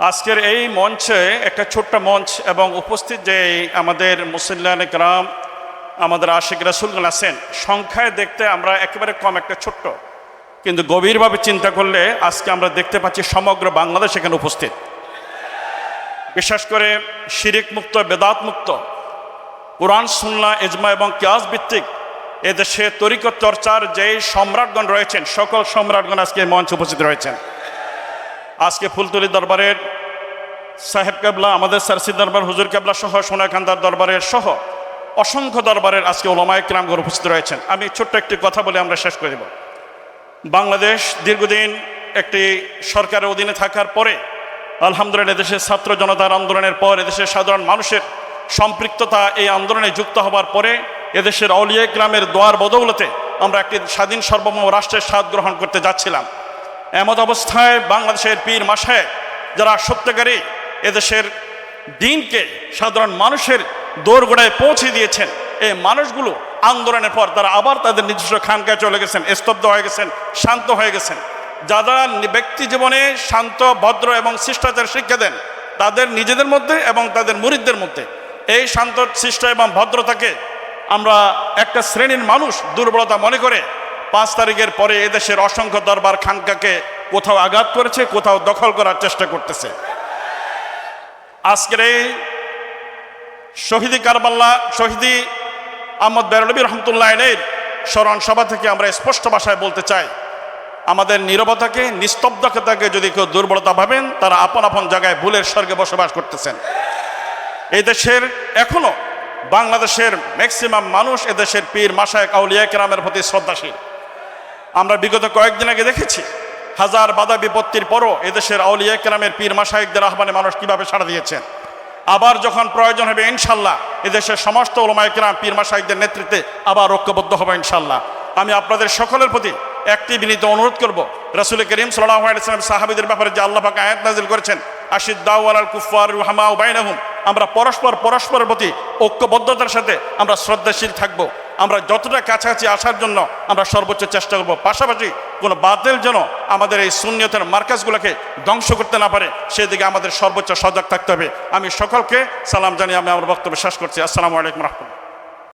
আজকের এই মঞ্চে একটা ছোট্ট মঞ্চ এবং উপস্থিত যে আমাদের মুসল্লান গ্রাম, আমাদের আশিক রাসুলগুল আছেন, সংখ্যায় দেখতে আমরা একেবারে কম একটা ছোট্ট। কিন্তু গভীরভাবে চিন্তা করলে আজকে আমরা দেখতে পাচ্ছি সমগ্র বাংলাদেশ এখানে উপস্থিত। বিশেষ করে শিরিক মুক্ত, বেদাত মুক্ত, কোরআন সুন্না এজমা এবং কিয়াস ভিত্তিক এদেশে তরিকত চর্চার যে সম্রাটগণ রয়েছেন, সকল সম্রাটগণ আজকে মঞ্চে উপস্থিত রয়েছেন। আজকে ফুলতলি দরবারের সাহেব কেবলা, আমাদের সারসি দরবার, হুজুর কেবলা সহ, সোনাকান্দার দরবারের সহ অসংখ্য দরবারের আজকে ওলামায় কিরামগণ উপস্থিত রয়েছেন। আমি ছোট্ট একটি কথা বলে আমরা শেষ করে দেব। বাংলাদেশ দীর্ঘদিন একটি সরকারের অধীনে থাকার পরে, আলহামদুলিল্লাহ দেশের ছাত্র জনতার আন্দোলনের পর, এদেশের সাধারণ মানুষের সম্পৃক্ততা এই আন্দোলনে যুক্ত হবার পরে, এদেশের অলিয়া গ্রামের দোয়ার বদৌলতে আমরা একটি স্বাধীন সার্বভৌম রাষ্ট্রের স্বাদ গ্রহণ করতে যাচ্ছিলাম। এমত অবস্থায় বাংলাদেশের পীর মাসায় যারা সত্যকারী এদেশের দিনকে সাধারণ মানুষের দোরগোড়ায় পৌঁছে দিয়েছেন, এই মানুষগুলো আন্দোলনের পর তারা আবার তাদের নিজস্ব খানকায় চলে গেছেন, স্তব্ধ হয়ে গেছেন, শান্ত হয়ে গেছেন। যারা ব্যক্তি জীবনে শান্ত, ভদ্র এবং শিষ্টাচার শিক্ষা দেন, তাদের নিজেদের মধ্যে এবং তাদের মুরিদদের মধ্যে এই শান্ত, শিষ্ট এবং ভদ্রতাকে আমরা একটা শ্রেণির মানুষ দুর্বলতা মনে করে পাঁচ তারিখের পরে এদেশের অসংখ্য দরবার খানকাকে কোথাও আঘাত করেছে, কোথাও দখল করার চেষ্টা করতেছে। আজকের এই শহীদি কারবাল্লা, শহীদি আহমদ বেরলবী রহমতুল্লাহ এর স্মরণ সভা থেকে আমরা স্পষ্ট ভাষায় বলতে চাই, আমাদের নিরবতাকে, নিস্তব্ধতাকে যদি কেউ দুর্বলতা ভাবেন, তারা আপন আপন জায়গায় ভুলের স্বর্গে বসবাস করতেছেন। এই দেশের এখনও বাংলাদেশের ম্যাক্সিমাম মানুষ, এদেশের পীর মাসায় কাউলিয়া কেরামের প্রতি শ্রদ্ধাশীল। আমরা বিগত কয়েকদিন আগে দেখেছি, হাজার বাধা বিপত্তির পরও এদেশের আউলিয়া কেরামের পীর মাসায়কদের আহ্বানে মানুষ কীভাবে সাড়া দিয়েছেন। আবার যখন প্রয়োজন হবে, ইনশাল্লাহ এদেশের সমস্ত ওলমায় কেরাম পীর মাসায়কদের নেতৃত্বে আবার ঐক্যবদ্ধ হবে, ইনশাল্লাহ। আমি আপনাদের সকলের প্রতি একটি বিনীত অনুরোধ করব, রসুল করিম সাল্লাম সাহাবিদের ব্যাপারে যে আল্লাহ পাক আয়াত নাজিল করেছেন, আশিদ দাউয়াল কুফার হামা বাইনাহুম, আমরা পরস্পর পরস্পরের প্রতি ঐক্যবদ্ধতার সাথে আমরা শ্রদ্ধাশীল থাকব। আমরা যতটা কাছাকাছি আসার জন্য আমরা সর্বোচ্চ চেষ্টা করব। পাশাপাশি কোনো বাতিল যেন আমাদের এই শূন্যতের মার্কাজগুলোকে ধ্বংস করতে না পারে, সেদিকে আমাদের সর্বোচ্চ সজাগ থাকতে হবে। আমি সকলকে সালাম জানিয়ে আমি আমার বক্তব্য শেষ করছি। আসসালামু আলাইকুম রহমতুল্লাহ।